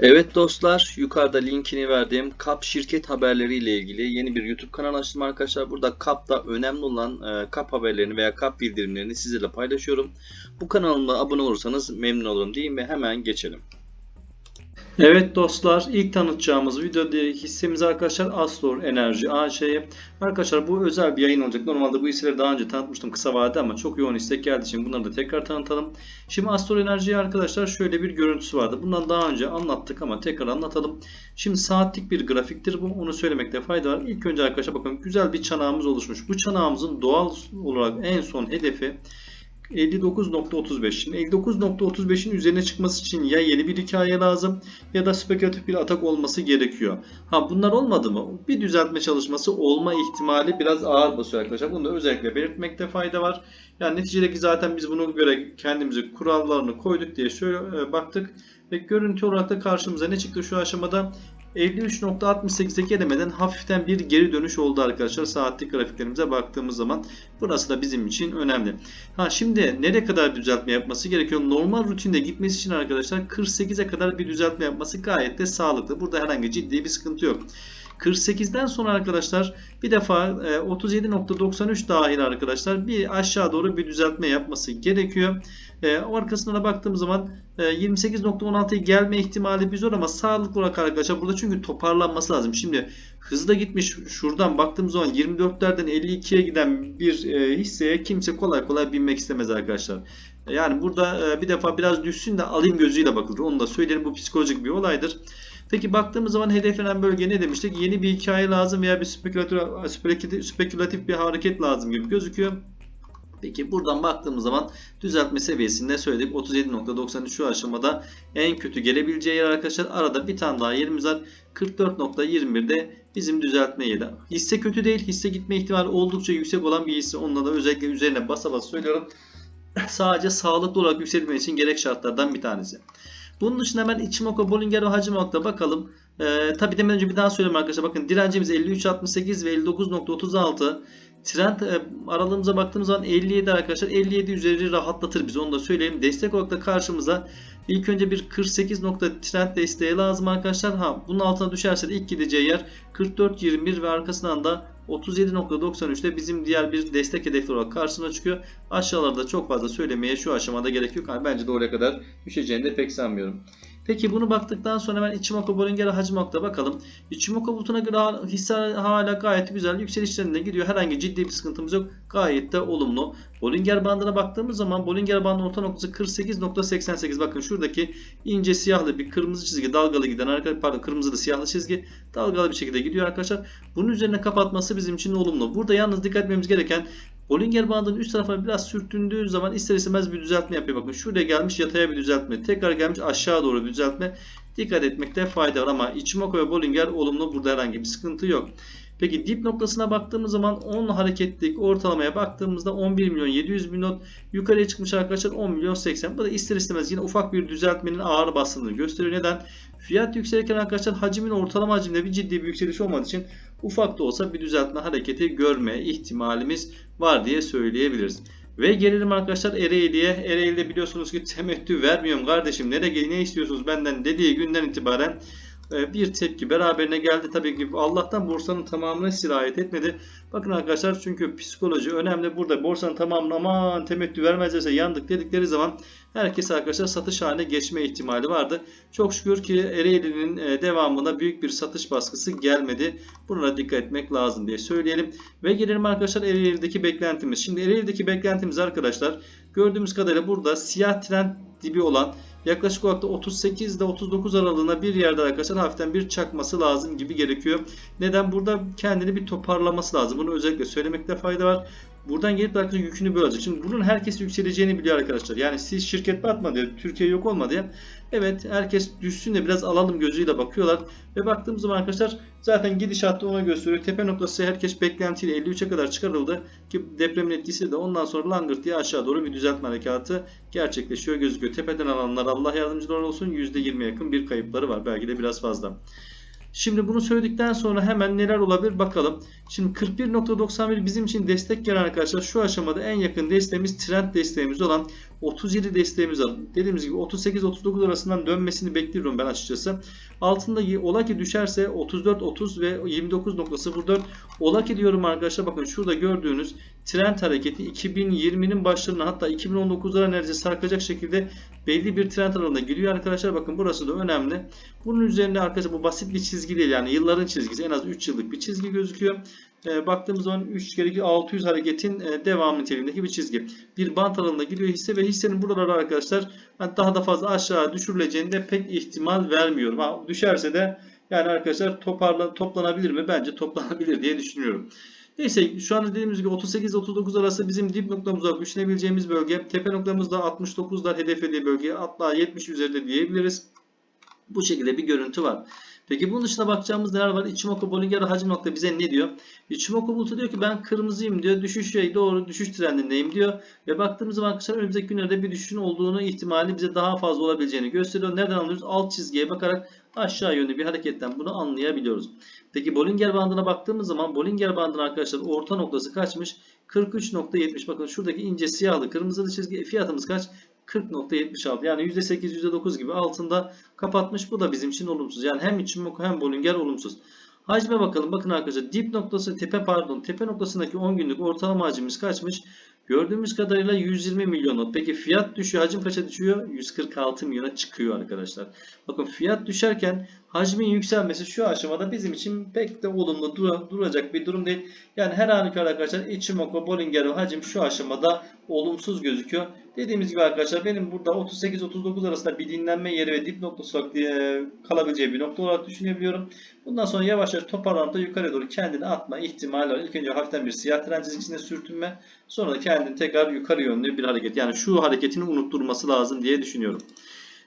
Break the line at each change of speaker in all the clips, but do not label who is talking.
Evet dostlar, yukarıda linkini verdiğim KAP şirket haberleri ile ilgili yeni bir YouTube kanalı açtım arkadaşlar. Burada KAP'ta önemli olan e, KAP haberlerini veya KAP bildirimlerini sizlerle paylaşıyorum. Bu kanalıma abone olursanız memnun olurum diyeyim ve hemen geçelim. Evet dostlar ilk tanıtacağımız video diye hissemiz arkadaşlar Astor Enerji AŞ'ye. Arkadaşlar bu özel bir yayın olacak. Normalde bu hisseleri daha önce tanıtmıştım kısa vadede ama çok yoğun istek geldiği için bunları da tekrar tanıtalım. Şimdi Astor Enerji'ye arkadaşlar şöyle bir görüntüsü vardı. Bundan daha önce anlattık ama tekrar anlatalım. Şimdi saatlik bir grafiktir bu. Onu söylemekte fayda var. İlk önce arkadaşlar bakın güzel bir çanağımız oluşmuş. Bu çanağımızın doğal olarak en son hedefi 59.35. Şimdi 59.35'in üzerine çıkması için ya yeni bir hikaye lazım ya da spekülatif bir atak olması gerekiyor. Ha bunlar olmadı mı? Bir düzeltme çalışması olma ihtimali biraz ağır basıyor arkadaşlar. Bunu da özellikle belirtmekte fayda var. Yani neticedeki zaten biz buna göre kendimize kurallarını koyduk diye şöyle e, baktık. Ve görüntü olarak da karşımıza ne çıktı şu aşamada? 53.68'deki elemeden hafiften bir geri dönüş oldu arkadaşlar saatlik grafiklerimize baktığımız zaman. Burası da bizim için önemli. Ha şimdi nereye kadar düzeltme yapması gerekiyor? Normal rutinde gitmesi için arkadaşlar 48'e kadar bir düzeltme yapması gayet de sağlıklı. Burada herhangi ciddi bir sıkıntı yok. 48'den sonra arkadaşlar bir defa e, 37.93 dahil arkadaşlar bir aşağı doğru bir düzeltme yapması gerekiyor. E, arkasına da baktığımız zaman e, 28.16'ya gelme ihtimali bir zor ama sağlıklı olarak arkadaşlar burada çünkü toparlanması lazım. Şimdi hızla gitmiş şuradan baktığımız zaman 24'lerden 52'ye giden bir e, hisseye kimse kolay kolay binmek istemez arkadaşlar. Yani burada e, bir defa biraz düşsün de alayım gözüyle bakılır. Onu da söyleyelim bu psikolojik bir olaydır. Peki baktığımız zaman hedeflenen bölge ne demiştik? Yeni bir hikaye lazım veya bir spekülatif, spekülatif bir hareket lazım gibi gözüküyor. Peki buradan baktığımız zaman düzeltme seviyesinde söyledik 37.93 şu aşamada en kötü gelebileceği yer arkadaşlar. Arada bir tane daha yerimiz var. 44.21'de bizim düzeltme yeri. Hisse kötü değil. Hisse gitme ihtimali oldukça yüksek olan bir hisse. Onunla da özellikle üzerine basa basa söylüyorum. Sadece sağlıklı olarak yükselmesi için gerek şartlardan bir tanesi. Bunun dışında hemen Ichimoku, Bollinger ve Hacimoku'da bakalım. Ee, tabi demeden önce bir daha söyleyeyim arkadaşlar. Bakın direncimiz 53.68 ve 59.36. Trend e, aralığımıza baktığımız zaman 57 arkadaşlar. 57 üzeri rahatlatır bizi. Onu da söyleyeyim. Destek olarak da karşımıza ilk önce bir 48 nokta trend desteği lazım arkadaşlar. Ha bunun altına düşerse de ilk gideceği yer 44.21 ve arkasından da 37.93'te bizim diğer bir destek hedefi olarak karşısına çıkıyor. Aşağılarda çok fazla söylemeye şu aşamada gerek yok. Yani bence de oraya kadar düşeceğini de pek sanmıyorum. Peki bunu baktıktan sonra ben Ichimoku Bollinger Hacimoku'da bakalım. Ichimoku bulutuna göre hisse hala gayet güzel yükselişlerinde gidiyor. Herhangi ciddi bir sıkıntımız yok. Gayet de olumlu. Bollinger bandına baktığımız zaman Bollinger bandının orta noktası 48.88. Bakın şuradaki ince siyahlı bir kırmızı çizgi dalgalı giden arkadaşlar pardon kırmızılı siyahlı çizgi dalgalı bir şekilde gidiyor arkadaşlar. Bunun üzerine kapatması bizim için olumlu. Burada yalnız dikkat etmemiz gereken Bollinger bandının üst tarafına biraz sürtündüğü zaman ister istemez bir düzeltme yapıyor. Bakın şuraya gelmiş yataya bir düzeltme. Tekrar gelmiş aşağı doğru bir düzeltme. Dikkat etmekte fayda var ama Ichimoku ve Bollinger olumlu. Burada herhangi bir sıkıntı yok. Peki dip noktasına baktığımız zaman 10 hareketlik ortalamaya baktığımızda 11 milyon 700 bin not yukarıya çıkmış arkadaşlar 10 milyon 80. Bu da ister istemez yine ufak bir düzeltmenin ağır bastığını gösteriyor. Neden? Fiyat yükselirken arkadaşlar hacimin ortalama hacimde bir ciddi bir yükseliş olmadığı için ufak da olsa bir düzeltme hareketi görme ihtimalimiz var diye söyleyebiliriz. Ve gelelim arkadaşlar Ereğli'ye. Ereğli'de biliyorsunuz ki temettü vermiyorum kardeşim. Nereye ne istiyorsunuz benden dediği günden itibaren bir tepki beraberine geldi. Tabii ki Allah'tan borsanın tamamına sirayet etmedi. Bakın arkadaşlar çünkü psikoloji önemli. Burada borsanın tamamına aman temettü vermezlerse yandık dedikleri zaman herkes arkadaşlar satış haline geçme ihtimali vardı. Çok şükür ki Ereğli'nin devamında büyük bir satış baskısı gelmedi. Buna dikkat etmek lazım diye söyleyelim. Ve gelelim arkadaşlar Ereğli'deki beklentimiz. Şimdi Ereğli'deki beklentimiz arkadaşlar gördüğümüz kadarıyla burada siyah trend dibi olan yaklaşık olarak da 38 ile 39 aralığına bir yerde arkadaşlar hafiften bir çakması lazım gibi gerekiyor. Neden? Burada kendini bir toparlaması lazım. Bunu özellikle söylemekte fayda var. Buradan gelip de arkadaşlar yükünü bölecek. Şimdi bunun herkes yükseleceğini biliyor arkadaşlar. Yani siz şirket batma diye, Türkiye yok olma diye. Evet herkes düşsün de biraz alalım gözüyle bakıyorlar. Ve baktığımız zaman arkadaşlar zaten gidişatta ona gösteriyor. Tepe noktası herkes beklentiyle 53'e kadar çıkarıldı. Ki depremin etkisi de ondan sonra langırt diye aşağı doğru bir düzeltme harekatı gerçekleşiyor gözüküyor. Tepeden alanlar Allah yardımcılar olsun %20'ye yakın bir kayıpları var. Belki de biraz fazla. Şimdi bunu söyledikten sonra hemen neler olabilir bakalım. Şimdi 41.91 bizim için destek gelen arkadaşlar şu aşamada en yakın desteğimiz trend desteğimiz olan 37 desteğimiz var. Dediğimiz gibi 38-39 arasından dönmesini bekliyorum ben açıkçası. Altında ola ki düşerse 34-30 ve 29.04 ola ki diyorum arkadaşlar bakın şurada gördüğünüz trend hareketi 2020'nin başlarına hatta 2019'lara neredeyse sarkacak şekilde belli bir trend aralığına giriyor arkadaşlar. Bakın burası da önemli. Bunun üzerine arkadaşlar bu basit bir çizgi değil yani yılların çizgisi en az 3 yıllık bir çizgi gözüküyor. E, baktığımız zaman 3 kere 600 hareketin e, devam niteliğindeki bir çizgi. Bir bant aralığına giriyor hisse ve hissenin buraları arkadaşlar ben daha da fazla aşağı düşürüleceğini pek ihtimal vermiyorum. Ha, düşerse de yani arkadaşlar toparla, toplanabilir mi? Bence toplanabilir diye düşünüyorum. Neyse şu anda dediğimiz gibi 38-39 arası bizim dip noktamız olarak düşünebileceğimiz bölge. Tepe noktamız da 69'lar hedeflediği bölge. Hatta 70 üzerinde diyebiliriz. Bu şekilde bir görüntü var. Peki bunun dışında bakacağımız neler var? Ichimoku Bollinger hacim nokta bize ne diyor? Ichimoku bulutu diyor ki ben kırmızıyım diyor. Düşüş şey doğru düşüş trendindeyim diyor. Ve baktığımız zaman arkadaşlar önümüzdeki günlerde bir düşüşün olduğunu ihtimali bize daha fazla olabileceğini gösteriyor. Nereden anlıyoruz? Alt çizgiye bakarak aşağı yönlü bir hareketten bunu anlayabiliyoruz. Peki Bollinger bandına baktığımız zaman Bollinger bandının arkadaşlar orta noktası kaçmış? 43.70. Bakın şuradaki ince siyahlı kırmızılı çizgi fiyatımız kaç? 40.76 yani %8 %9 gibi altında kapatmış. Bu da bizim için olumsuz. Yani hem Ichimoku hem Bollinger olumsuz. Hacme bakalım. Bakın arkadaşlar dip noktası tepe pardon tepe noktasındaki 10 günlük ortalama hacimimiz kaçmış? Gördüğümüz kadarıyla 120 milyon. Peki fiyat düşüyor. Hacim kaça düşüyor? 146 milyona çıkıyor arkadaşlar. Bakın fiyat düşerken hacmin yükselmesi şu aşamada bizim için pek de olumlu dur duracak bir durum değil. Yani her halükarda arkadaşlar Ichimoku, Bollinger hacim şu aşamada olumsuz gözüküyor. Dediğimiz gibi arkadaşlar benim burada 38-39 arasında bir dinlenme yeri ve dip noktası olarak diye kalabileceği bir nokta olarak düşünebiliyorum. Bundan sonra yavaş yavaş toparlanıp da yukarı doğru kendini atma ihtimali var. İlk önce hafiften bir siyah tren çizgisine sürtünme. Sonra da kendini tekrar yukarı yönlü bir hareket. Yani şu hareketini unutturması lazım diye düşünüyorum.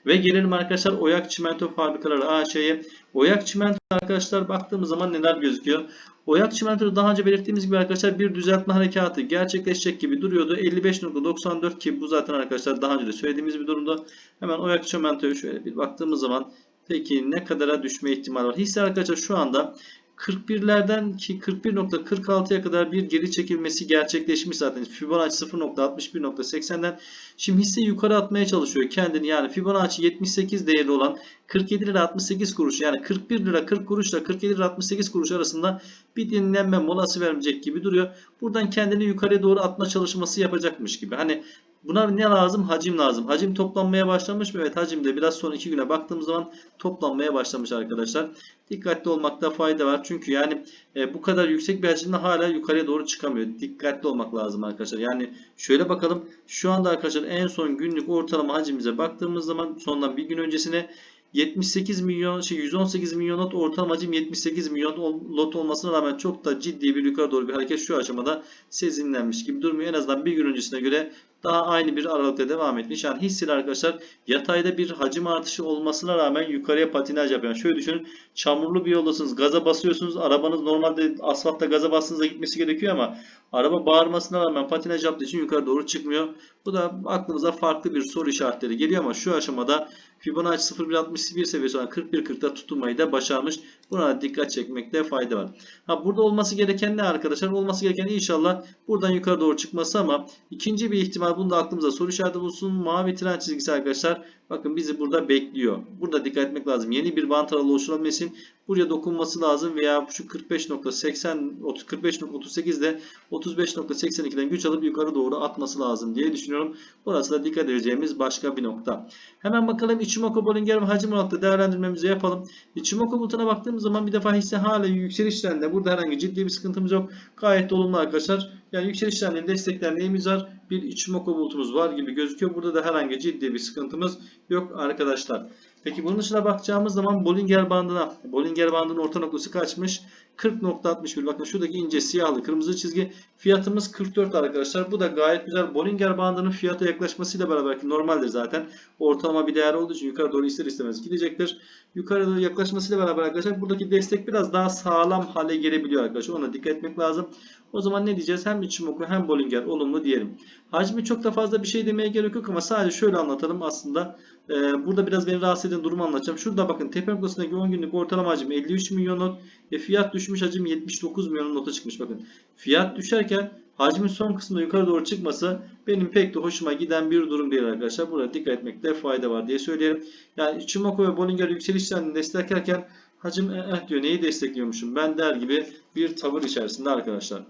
Ve gelelim arkadaşlar Oyak Çimento Fabrikaları AŞ'ye. Oyak Çimento arkadaşlar baktığımız zaman neler gözüküyor? Oyak Çimento'da daha önce belirttiğimiz gibi arkadaşlar bir düzeltme harekatı gerçekleşecek gibi duruyordu. 55.94 ki bu zaten arkadaşlar daha önce de söylediğimiz bir durumda. Hemen Oyak Çimento'ya şöyle bir baktığımız zaman peki ne kadara düşme ihtimali var? Hisse arkadaşlar şu anda 41'lerden ki 41.46'ya kadar bir geri çekilmesi gerçekleşmiş zaten. Fibonacci 0.61.80'den şimdi hisse yukarı atmaya çalışıyor kendini. Yani Fibonacci 78 değerli olan 47 lira 68 kuruş yani 41 lira 40 kuruşla 47 lira 68 kuruş arasında bir dinlenme molası vermeyecek gibi duruyor. Buradan kendini yukarıya doğru atma çalışması yapacakmış gibi. Hani Buna ne lazım? Hacim lazım. Hacim toplanmaya başlamış mı? Evet hacim de biraz son iki güne baktığımız zaman toplanmaya başlamış arkadaşlar. Dikkatli olmakta fayda var. Çünkü yani e, bu kadar yüksek bir hacimde hala yukarıya doğru çıkamıyor. Dikkatli olmak lazım arkadaşlar. Yani şöyle bakalım. Şu anda arkadaşlar en son günlük ortalama hacimize baktığımız zaman sondan bir gün öncesine 78 milyon şey 118 milyon lot ortalama hacim 78 milyon lot olmasına rağmen çok da ciddi bir yukarı doğru bir hareket şu aşamada sezinlenmiş gibi durmuyor. En azından bir gün öncesine göre daha aynı bir aralıkta devam etmiş. Yani hisseler arkadaşlar yatayda bir hacim artışı olmasına rağmen yukarıya patinaj yapıyor. Yani şöyle düşünün çamurlu bir yoldasınız gaza basıyorsunuz arabanız normalde asfaltta gaza bastığınızda gitmesi gerekiyor ama araba bağırmasına rağmen patinaj yaptığı için yukarı doğru çıkmıyor. Bu da aklımıza farklı bir soru işaretleri geliyor ama şu aşamada Fibonacci 0.61 seviyesi olan 41.40'da tutunmayı da başarmış. Buna dikkat çekmekte fayda var. Ha burada olması gereken ne arkadaşlar? Olması gereken inşallah buradan yukarı doğru çıkması ama ikinci bir ihtimal bunu da aklımıza soru işareti bulsun. Mavi tren çizgisi arkadaşlar bakın bizi burada bekliyor. Burada dikkat etmek lazım. Yeni bir bant aralığı oluşturabilmesi için buraya dokunması lazım veya şu 45.80 45.38 de 35.82'den güç alıp yukarı doğru atması lazım diye düşünüyorum. Burası da dikkat edeceğimiz başka bir nokta. Hemen bakalım Ichimoku Bollinger ve hacim olarak değerlendirmemizi yapalım. Ichimoku bulutuna baktığımız zaman bir defa hisse hala yükseliş trendinde. Burada herhangi ciddi bir sıkıntımız yok. Gayet olumlu arkadaşlar. Yani yükseliş trendinin destekler neyimiz var? Bir Ichimoku bulutumuz var gibi gözüküyor. Burada da herhangi ciddi bir sıkıntımız yok arkadaşlar. Peki bunun dışına bakacağımız zaman Bollinger bandına. Bollinger bandının orta noktası kaçmış? 40.61. Bakın şuradaki ince siyahlı kırmızı çizgi. Fiyatımız 44 arkadaşlar. Bu da gayet güzel. Bollinger bandının fiyata yaklaşmasıyla beraber ki normaldir zaten. Ortalama bir değer olduğu için yukarı doğru ister istemez gidecektir. Yukarı doğru yaklaşmasıyla beraber arkadaşlar buradaki destek biraz daha sağlam hale gelebiliyor arkadaşlar. Ona dikkat etmek lazım. O zaman ne diyeceğiz? Hem Ichimoku hem Bollinger olumlu diyelim. Hacmi çok da fazla bir şey demeye gerek yok ama sadece şöyle anlatalım aslında. Ee, burada biraz beni rahatsız eden durumu anlatacağım. Şurada bakın tepe noktasındaki 10 günlük ortalama hacim 53 milyon not. E, fiyat düşmüş hacim 79 milyon nota çıkmış bakın. Fiyat düşerken hacmin son kısmında yukarı doğru çıkması benim pek de hoşuma giden bir durum değil arkadaşlar. Burada dikkat etmekte fayda var diye söyleyelim. Yani Ichimoku ve Bollinger yükseliş trendini desteklerken hacim eh, diyor neyi destekliyormuşum ben der gibi bir tavır içerisinde arkadaşlar.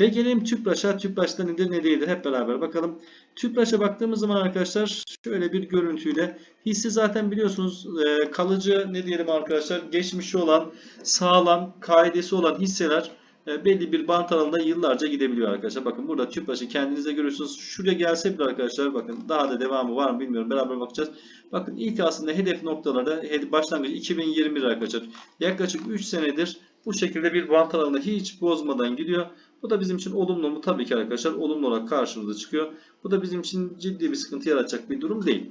Ve gelelim Tüpraş'a. Tüpraş'ta nedir ne değildir hep beraber bakalım. Tüpraş'a baktığımız zaman arkadaşlar şöyle bir görüntüyle hissi zaten biliyorsunuz e, kalıcı ne diyelim arkadaşlar geçmişi olan sağlam kaidesi olan hisseler belli bir bant aralığında yıllarca gidebiliyor arkadaşlar. Bakın burada Tüpraş'ı kendinize görüyorsunuz. Şuraya gelse bile arkadaşlar bakın daha da devamı var mı bilmiyorum. Beraber bakacağız. Bakın ilk aslında hedef noktalarda başlangıç 2021 arkadaşlar. Yaklaşık 3 senedir bu şekilde bir bant aralığında hiç bozmadan gidiyor. Bu da bizim için olumlu mu? Tabii ki arkadaşlar olumlu olarak karşımıza çıkıyor. Bu da bizim için ciddi bir sıkıntı yaratacak bir durum değil.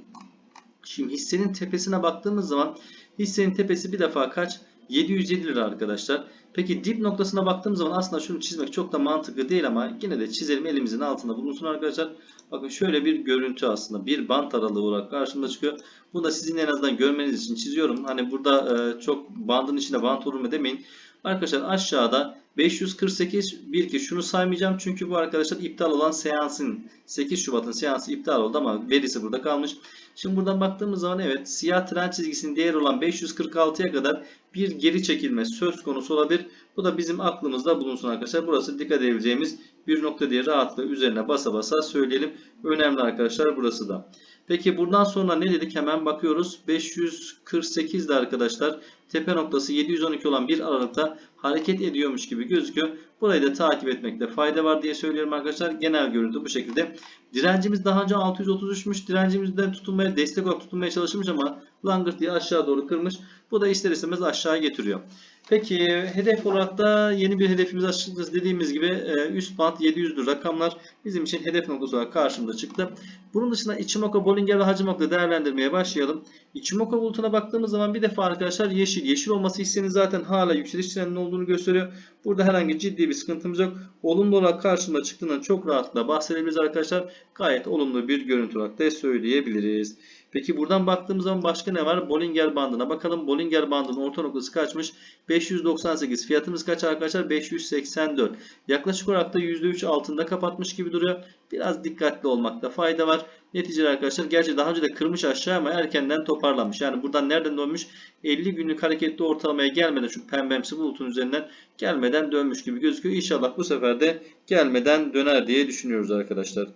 Şimdi hissenin tepesine baktığımız zaman hissenin tepesi bir defa kaç? 707 lira arkadaşlar. Peki dip noktasına baktığım zaman aslında şunu çizmek çok da mantıklı değil ama yine de çizelim elimizin altında bulunsun arkadaşlar. Bakın şöyle bir görüntü aslında bir bant aralığı olarak karşımıza çıkıyor. Bunu da sizin en azından görmeniz için çiziyorum. Hani burada e, çok bandın içinde bant olur mu demeyin. Arkadaşlar aşağıda 548 bir ki şunu saymayacağım çünkü bu arkadaşlar iptal olan seansın 8 Şubat'ın seansı iptal oldu ama verisi burada kalmış. Şimdi buradan baktığımız zaman evet siyah trend çizgisinin değeri olan 546'ya kadar bir geri çekilme söz konusu olabilir. Bu da bizim aklımızda bulunsun arkadaşlar. Burası dikkat edebileceğimiz bir nokta diye rahatlıkla üzerine basa basa söyleyelim. Önemli arkadaşlar burası da. Peki buradan sonra ne dedik? Hemen bakıyoruz. 548'de arkadaşlar tepe noktası 712 olan bir aralıkta hareket ediyormuş gibi gözüküyor. Burayı da takip etmekte fayda var diye söylüyorum arkadaşlar. Genel görüntü bu şekilde. Direncimiz daha önce 633'müş. Direncimizden tutunmaya, destek olarak tutunmaya çalışmış ama langırt diye aşağı doğru kırmış. Bu da ister istemez aşağı getiriyor. Peki hedef olarak da yeni bir hedefimiz açıkçası dediğimiz gibi e, üst band 700'dür rakamlar bizim için hedef noktası olarak karşımıza çıktı. Bunun dışında Ichimoku, Bollinger ve Hacimoku'da değerlendirmeye başlayalım. Ichimoku bulutuna baktığımız zaman bir defa arkadaşlar yeşil. Yeşil olması hissenin zaten hala yükseliş trendinin olduğunu gösteriyor. Burada herhangi ciddi bir sıkıntımız yok. Olumlu olarak karşımıza çıktığından çok rahatlıkla bahsedebiliriz arkadaşlar. Gayet olumlu bir görüntü olarak da söyleyebiliriz. Peki buradan baktığımız zaman başka ne var? Bollinger bandına bakalım. Bollinger bandının orta noktası kaçmış? 598. Fiyatımız kaç arkadaşlar? 584. Yaklaşık olarak da %3 altında kapatmış gibi duruyor. Biraz dikkatli olmakta fayda var. Neticede arkadaşlar gerçi daha önce de kırmış aşağı ama erkenden toparlanmış. Yani buradan nereden dönmüş? 50 günlük hareketli ortalamaya gelmeden şu pembemsi bulutun üzerinden gelmeden dönmüş gibi gözüküyor. İnşallah bu sefer de gelmeden döner diye düşünüyoruz arkadaşlar.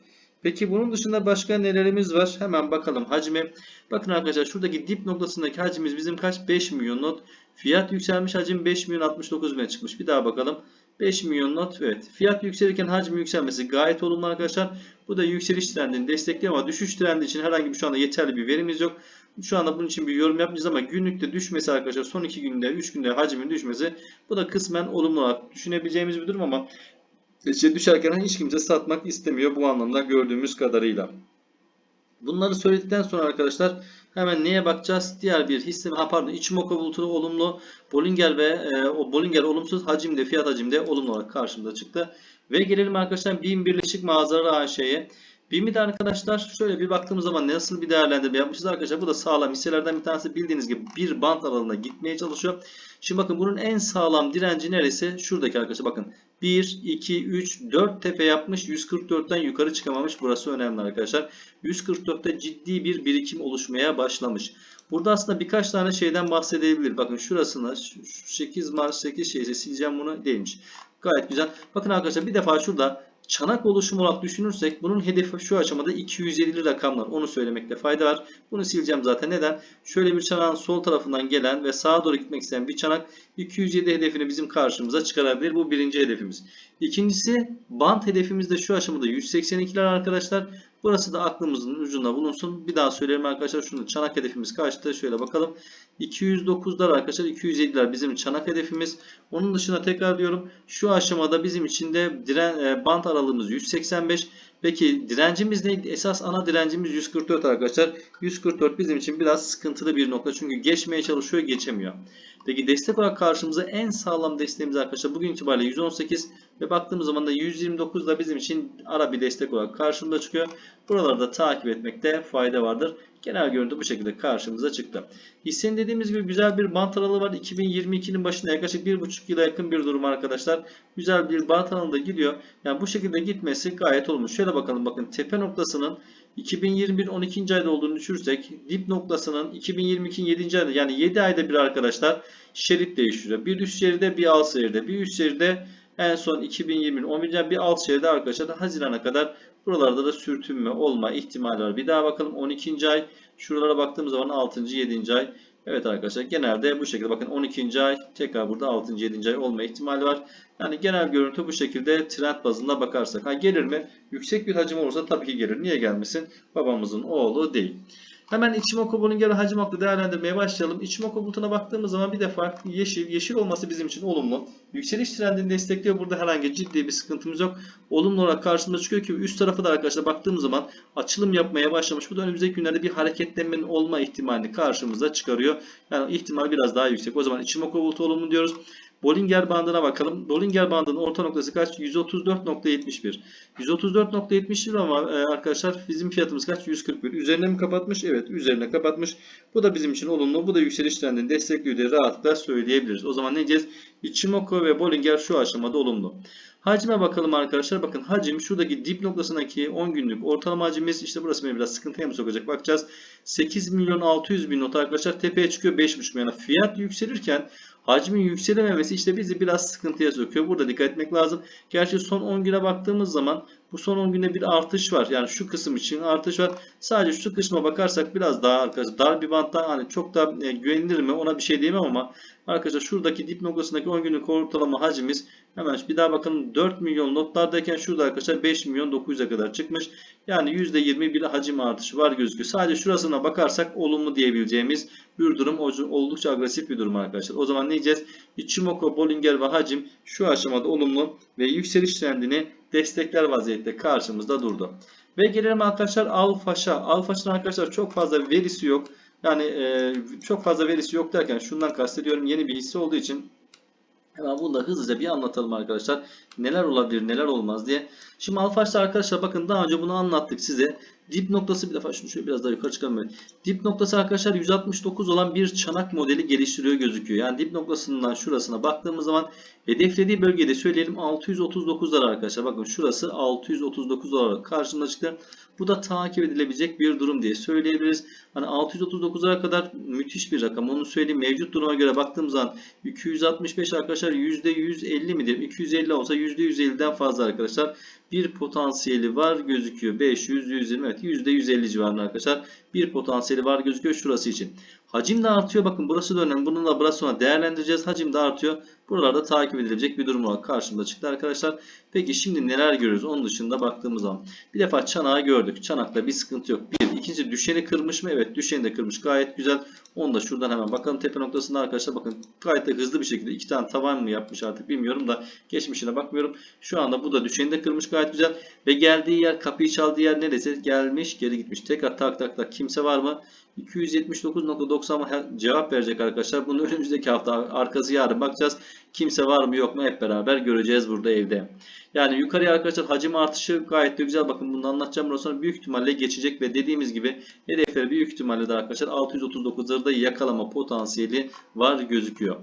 Peki bunun dışında başka nelerimiz var? Hemen bakalım hacmi. Bakın arkadaşlar şuradaki dip noktasındaki hacmimiz bizim kaç? 5 milyon not. Fiyat yükselmiş hacim 5 milyon 69 bin çıkmış. Bir daha bakalım. 5 milyon not evet. Fiyat yükselirken hacmin yükselmesi gayet olumlu arkadaşlar. Bu da yükseliş trendini destekliyor ama düşüş trendi için herhangi bir şu anda yeterli bir verimiz yok. Şu anda bunun için bir yorum yapmayacağız ama günlükte düşmesi arkadaşlar son 2 günde 3 günde hacmin düşmesi bu da kısmen olumlu olarak düşünebileceğimiz bir durum ama işte düşerken hiç kimse satmak istemiyor bu anlamda gördüğümüz kadarıyla. Bunları söyledikten sonra arkadaşlar hemen neye bakacağız? Diğer bir hisse ha pardon Ichimoku bulutu olumlu, Bollinger ve e, o Bollinger olumsuz hacimde fiyat hacimde olumlu olarak karşımıza çıktı. Ve gelelim arkadaşlar BİM Birleşik Mağazaları AŞ'ye. BİM'i de arkadaşlar şöyle bir baktığımız zaman nasıl bir değerlendirme yapmışız arkadaşlar. Bu da sağlam hisselerden bir tanesi bildiğiniz gibi bir bant aralığında gitmeye çalışıyor. Şimdi bakın bunun en sağlam direnci neresi? Şuradaki arkadaşlar bakın. 1, 2, 3, 4 tepe yapmış. 144'ten yukarı çıkamamış. Burası önemli arkadaşlar. 144'te ciddi bir birikim oluşmaya başlamış. Burada aslında birkaç tane şeyden bahsedebilir. Bakın şurasına şu 8 Mart 8 şeyse sileceğim bunu değilmiş. Gayet güzel. Bakın arkadaşlar bir defa şurada çanak oluşumu olarak düşünürsek bunun hedefi şu aşamada 250 rakamlar. Onu söylemekte fayda var. Bunu sileceğim zaten. Neden? Şöyle bir çanağın sol tarafından gelen ve sağa doğru gitmek isteyen bir çanak 207 hedefini bizim karşımıza çıkarabilir. Bu birinci hedefimiz. İkincisi band hedefimiz de şu aşamada 182'ler arkadaşlar. Burası da aklımızın ucunda bulunsun. Bir daha söyleyelim arkadaşlar. Şunu çanak hedefimiz kaçtı? Şöyle bakalım. 209'lar arkadaşlar. 207'ler bizim çanak hedefimiz. Onun dışında tekrar diyorum. Şu aşamada bizim için de diren, e, bant aralığımız 185. Peki direncimiz neydi? Esas ana direncimiz 144 arkadaşlar. 144 bizim için biraz sıkıntılı bir nokta. Çünkü geçmeye çalışıyor, geçemiyor. Peki destek olarak karşımıza en sağlam desteğimiz arkadaşlar bugün itibariyle 118 ve baktığımız zaman da 129 da bizim için ara bir destek olarak karşımıza çıkıyor. Buraları da takip etmekte fayda vardır. Genel görüntü bu şekilde karşımıza çıktı. Hissenin dediğimiz gibi güzel bir bant aralığı var. 2022'nin başında yaklaşık 1,5 yıla yakın bir durum arkadaşlar. Güzel bir bant aralığında gidiyor. Yani bu şekilde gitmesi gayet olmuş. Şöyle bakalım bakın tepe noktasının 2021 12. ayda olduğunu düşürsek dip noktasının 2022'nin 7. ayda yani 7 ayda bir arkadaşlar şerit değiştiriyor. Bir üst şeride bir alt şeride bir üst şeride en son 2020'nin 11. ay bir alt şeride arkadaşlar Haziran'a kadar buralarda da sürtünme olma ihtimali var. Bir daha bakalım 12. ay şuralara baktığımız zaman 6. 7. ay Evet arkadaşlar genelde bu şekilde bakın 12. ay tekrar burada 6. 7. ay olma ihtimali var. Yani genel görüntü bu şekilde trend bazında bakarsak. Ha gelir mi? Yüksek bir hacim olursa tabii ki gelir. Niye gelmesin? Babamızın oğlu değil. Hemen Ichimoku Bollinger hacim haklı değerlendirmeye başlayalım. Ichimoku bulutuna baktığımız zaman bir defa yeşil. Yeşil olması bizim için olumlu. Yükseliş trendini destekliyor. Burada herhangi ciddi bir sıkıntımız yok. Olumlu olarak karşımıza çıkıyor ki üst tarafı da arkadaşlar baktığımız zaman açılım yapmaya başlamış. Bu da önümüzdeki günlerde bir hareketlenmenin olma ihtimalini karşımıza çıkarıyor. Yani ihtimal biraz daha yüksek. O zaman Ichimoku bulutu olumlu diyoruz. Bollinger bandına bakalım. Bollinger bandının orta noktası kaç? 134.71. 134.71 ama e, arkadaşlar bizim fiyatımız kaç? 141. Üzerine mi kapatmış? Evet üzerine kapatmış. Bu da bizim için olumlu. Bu da yükseliş trendini destekliyor diye rahatlıkla söyleyebiliriz. O zaman ne diyeceğiz? Ichimoku ve Bollinger şu aşamada olumlu. Hacime bakalım arkadaşlar. Bakın hacim şuradaki dip noktasındaki 10 günlük ortalama hacimimiz işte burası beni biraz sıkıntıya mı sokacak bakacağız. 8 milyon 600 bin not arkadaşlar tepeye çıkıyor 5,5 milyon. Fiyat yükselirken hacmin yükselememesi işte bizi biraz sıkıntıya sokuyor. Burada dikkat etmek lazım. Gerçi son 10 güne baktığımız zaman bu son 10 günde bir artış var. Yani şu kısım için artış var. Sadece şu kısma bakarsak biraz daha arkadaşlar dar bir bantta hani çok da e, güvenilir mi ona bir şey diyemem ama arkadaşlar şuradaki dip noktasındaki 10 günlük ortalama hacimiz hemen bir daha bakalım 4 milyon notlardayken şurada arkadaşlar 5 milyon 900'e kadar çıkmış. Yani %20 bir hacim artışı var gözüküyor. Sadece şurasına bakarsak olumlu diyebileceğimiz bir durum oldukça agresif bir durum arkadaşlar. O zaman ne diyeceğiz? Ichimoku, Bollinger ve hacim şu aşamada olumlu ve yükseliş trendini destekler vaziyette karşımızda durdu. Ve gelelim arkadaşlar Alfaş'a. Alfaş'ın arkadaşlar çok fazla verisi yok. Yani e, çok fazla verisi yok derken şundan kastediyorum yeni bir hisse olduğu için Hemen bunu da hızlıca bir anlatalım arkadaşlar. Neler olabilir, neler olmaz diye. Şimdi Alfaş'ta arkadaşlar bakın daha önce bunu anlattık size. Dip noktası bir defa şunu şöyle biraz daha yukarı çıkalım. Dip noktası arkadaşlar 169 olan bir çanak modeli geliştiriyor gözüküyor. Yani dip noktasından şurasına baktığımız zaman hedeflediği bölgede söyleyelim 639'lar arkadaşlar. Bakın şurası 639 olarak karşımıza çıktı. Bu da takip edilebilecek bir durum diye söyleyebiliriz. Hani 639'lara kadar müthiş bir rakam. Onu söyleyeyim. Mevcut duruma göre baktığımız zaman 265 arkadaşlar %150 midir? 250 olsa %150'den fazla arkadaşlar bir potansiyeli var gözüküyor. 500, 120 evet %150 civarında arkadaşlar bir potansiyeli var gözüküyor şurası için. Hacim de artıyor. Bakın burası da önemli. Bunu da biraz sonra değerlendireceğiz. Hacim de artıyor. Buralarda takip edilebilecek bir durum olarak karşımıza çıktı arkadaşlar. Peki şimdi neler görüyoruz? Onun dışında baktığımız zaman. Bir defa çanağı gördük. Çanakta bir sıkıntı yok. Bir. ikinci düşeni kırmış mı? Evet düşeni de kırmış. Gayet güzel. Onu da şuradan hemen bakalım tepe noktasında arkadaşlar. Bakın gayet de hızlı bir şekilde iki tane tavan mı yapmış artık bilmiyorum da geçmişine bakmıyorum. Şu anda bu da düşeni de kırmış gayet güzel. Ve geldiği yer kapıyı çaldığı yer neresi? Gelmiş geri gitmiş. Tekrar tak tak tak kimse var mı? 279.90 cevap verecek arkadaşlar. Bunu önümüzdeki hafta arkası yarın bakacağız. Kimse var mı yok mu hep beraber göreceğiz burada evde. Yani yukarıya arkadaşlar hacim artışı gayet de güzel. Bakın bunu anlatacağım. Biraz sonra büyük ihtimalle geçecek ve dediğimiz gibi hedefleri büyük ihtimalle de arkadaşlar 639'ları da yakalama potansiyeli var gözüküyor.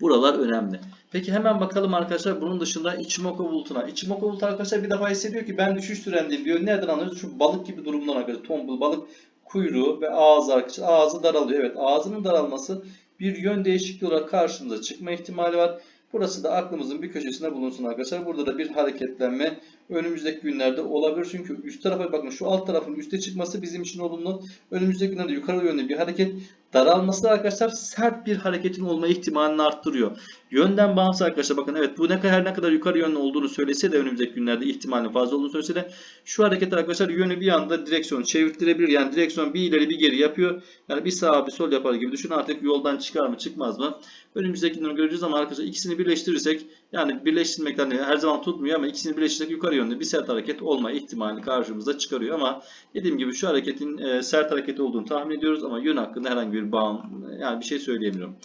Buralar önemli. Peki hemen bakalım arkadaşlar bunun dışında Ichimoku bulutuna. Ichimoku bulut arkadaşlar bir defa hissediyor ki ben düşüş trendiyim diyor. Nereden anlıyoruz? Şu balık gibi durumdan arkadaşlar. Tombul balık kuyruğu ve ağzı arkadaşlar. Ağzı daralıyor. Evet ağzının daralması bir yön değişikliği olarak karşımıza çıkma ihtimali var. Burası da aklımızın bir köşesinde bulunsun arkadaşlar. Burada da bir hareketlenme önümüzdeki günlerde olabilir. Çünkü üst tarafa bakın şu alt tarafın üste çıkması bizim için olumlu. Önümüzdeki günlerde yukarı yönlü bir hareket daralması da arkadaşlar sert bir hareketin olma ihtimalini arttırıyor. Yönden bağımsız arkadaşlar bakın evet bu ne kadar ne kadar yukarı yönlü olduğunu söylese de önümüzdeki günlerde ihtimalin fazla olduğunu söylese de şu hareket arkadaşlar yönü bir anda direksiyonu çevirtirebilir. Yani direksiyon bir ileri bir geri yapıyor. Yani bir sağa bir sol yapar gibi düşün artık yoldan çıkar mı çıkmaz mı? Önümüzdeki günleri göreceğiz ama arkadaşlar ikisini birleştirirsek yani birleştirmekten her zaman tutmuyor ama ikisini birleştirsek yukarı yönde bir sert hareket olma ihtimali karşımıza çıkarıyor ama dediğim gibi şu hareketin e, sert hareket olduğunu tahmin ediyoruz ama yön hakkında herhangi bir bağım yani bir şey söyleyemiyorum.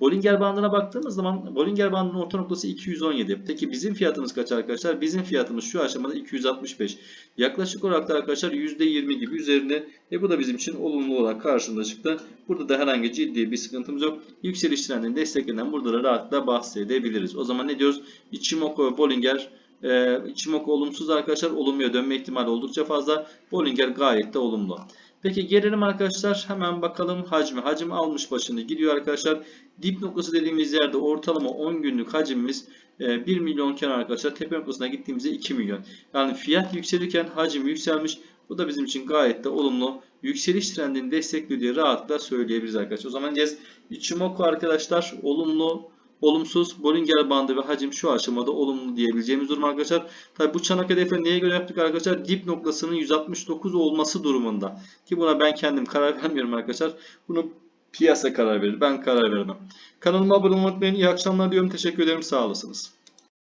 Bollinger bandına baktığımız zaman Bollinger bandının orta noktası 217. Peki bizim fiyatımız kaç arkadaşlar? Bizim fiyatımız şu aşamada 265. Yaklaşık olarak da arkadaşlar %20 gibi üzerinde. E bu da bizim için olumlu olarak karşımıza çıktı. Burada da herhangi ciddi bir sıkıntımız yok. Yükseliş trendinin desteklerinden burada da rahatlıkla bahsedebiliriz. O zaman ne diyoruz? Ichimoku ve Bollinger e, Ichimoku olumsuz arkadaşlar. Olumluya dönme ihtimali oldukça fazla. Bollinger gayet de olumlu. Peki gelelim arkadaşlar hemen bakalım hacmi. Hacim almış başını gidiyor arkadaşlar. Dip noktası dediğimiz yerde ortalama 10 günlük hacimimiz e, 1 milyonken arkadaşlar tepe noktasına gittiğimizde 2 milyon. Yani fiyat yükselirken hacim yükselmiş. Bu da bizim için gayet de olumlu. Yükseliş trendini destekliyor diye rahatlıkla söyleyebiliriz arkadaşlar. O zaman diyeceğiz Ichimoku arkadaşlar olumlu olumsuz Bollinger bandı ve hacim şu aşamada olumlu diyebileceğimiz durum arkadaşlar. Tabi bu çanak hedefi neye göre yaptık arkadaşlar? Dip noktasının 169 olması durumunda. Ki buna ben kendim karar vermiyorum arkadaşlar. Bunu piyasa karar verir. Ben karar vermem. Kanalıma abone olmayı unutmayın. İyi akşamlar diyorum. Teşekkür ederim. Sağ olasınız.